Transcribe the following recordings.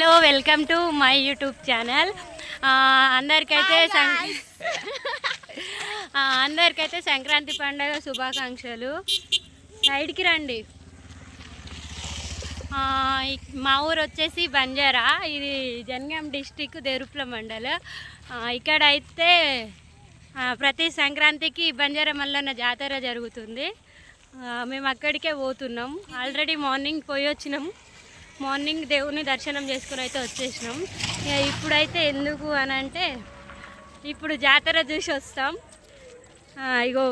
Hello welcome to my YouTube channel. అందరికైతే అందరికైతే Sankranti పండుగ శుభాకాంక్షలు. సైడ్కి రండి. మా ఊరు వచ్చేసి బంజారా. ఇది జనగాం డిస్టిక్ దేరుప్ల మండల్. అయితే ప్రతి సంక్రాంతికి బంజారా మల్లన్న జాతర జరుగుతుంది. మేము అక్కడికే పోతున్నాం. ఆల్రెడీ మార్నింగ్ పోయి వచ్చినాం. మార్నింగ్ దేవుని దర్శనం చేసుకుని అయితే వచ్చేసినాం. ఇక ఇప్పుడైతే ఎందుకు అని అంటే ఇప్పుడు జాతర చూసి వస్తాం. ఇగో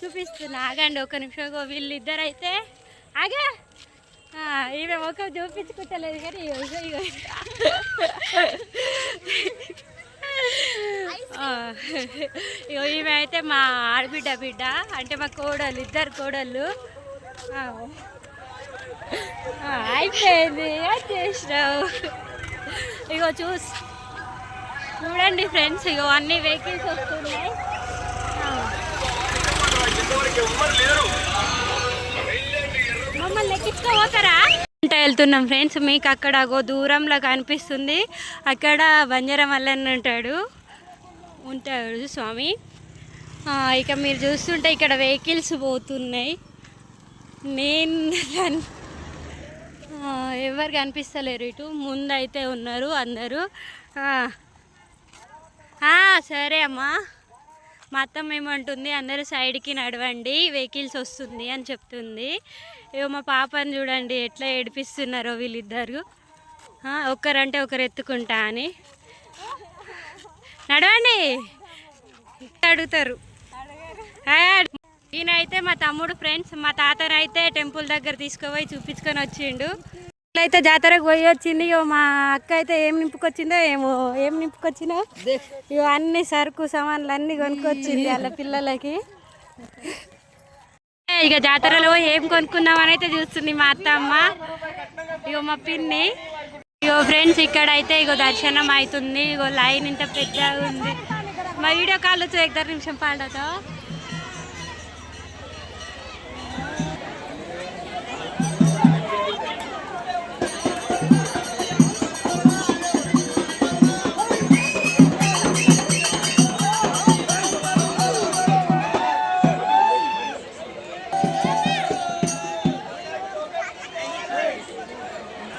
చూపిస్తున్నా ఆగండి ఒక నిమిషం ఇగో వీళ్ళిద్దరు అయితే ఆగా. ఈమె ఒక చూపించుకుంటలేదు కానీ ఇగో ఇగో ఇగో. ఈమె అయితే మా ఆడబిడ్డ బిడ్డ అంటే మా కోడలు ఇద్దరు కోడళ్ళు. ఆ, ఆ, అయిపోయింది. చేసినావు ఇగో చూస్. చూడండి ఫ్రెండ్స్ ఇగో అన్ని వెహికల్స్ వస్తున్నాయి. మమ్మల్ని ఎక్కించుకోపోతారా అంటే వెళ్తున్నాం ఫ్రెండ్స్ మీకు అక్కడ గో దూరంలో కనిపిస్తుంది. అక్కడ బంజారా మల్లన్న ఉంటాడు. ఉంటాడు స్వామి. ఇక మీరు చూస్తుంటే ఇక్కడ వెహికల్స్ పోతున్నాయి. నేను ఎవరు కనిపిస్తలేరు ఇటు. ముందైతే ఉన్నారు అందరూ. సరే అమ్మా. మా అత్తమ్మ ఏమంటుంది అందరూ సైడ్కి నడవండి వెహికల్స్ వస్తుంది అని చెప్తుంది. ఇగో మా పాపని చూడండి ఎట్లా ఏడిపిస్తున్నారో వీళ్ళిద్దరు. ఒక్కరంటే ఒకరు ఎత్తుకుంటా అని. నడవండి. అడుగుతారు. ఆ, ఈయన అయితే మా తమ్ముడు ఫ్రెండ్స్ మా తాతను అయితే టెంపుల్ దగ్గర తీసుకుపోయి చూపించుకొని వచ్చిండు. అయితే జాతరకు పోయి వచ్చింది ఇగో మా అక్క అయితే ఏం నింపుకొచ్చిందో ఏమో ఏం నింపుకొచ్చినా ఇగో అన్ని సరుకు సామాన్లు అన్ని కొనుక్కొచ్చింది వాళ్ళ పిల్లలకి. ఇక జాతరలో ఏం కొనుక్కుందామని అయితే చూస్తుంది మా అత్తమ్మ. ఇగో మా పిన్ని. ఇగో ఫ్రెండ్స్ ఇక్కడ అయితే ఇగో దర్శనం అవుతుంది. ఇగో లైన్ ఇంత పెద్దగా ఉంది. మా వీడియో కాల్ వచ్చి ఇద్దరు నిమిషం పాడతో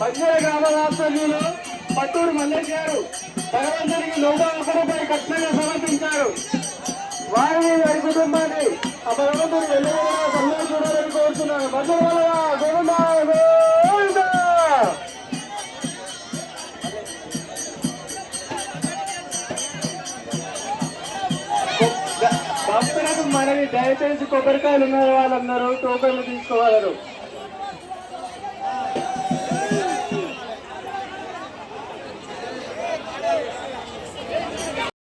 గ్రామ వాస్తవ్యులు పట్టూరు మల్లేష్ గారు భగవంతునికి నూట ఒక్క సమర్పించారు. వారిని వారి కుటుంబాన్ని ఆ భగవంతుడు వెళ్ళగా సమ్మె చూడాలని కోరుతున్నాను. బంధువుల గోవింద గోవింద! భక్తులకు మనవి దయచేసి కొబ్బరికాయలు ఉన్న వాళ్ళందరూ టోకన్లు తీసుకోవాలరు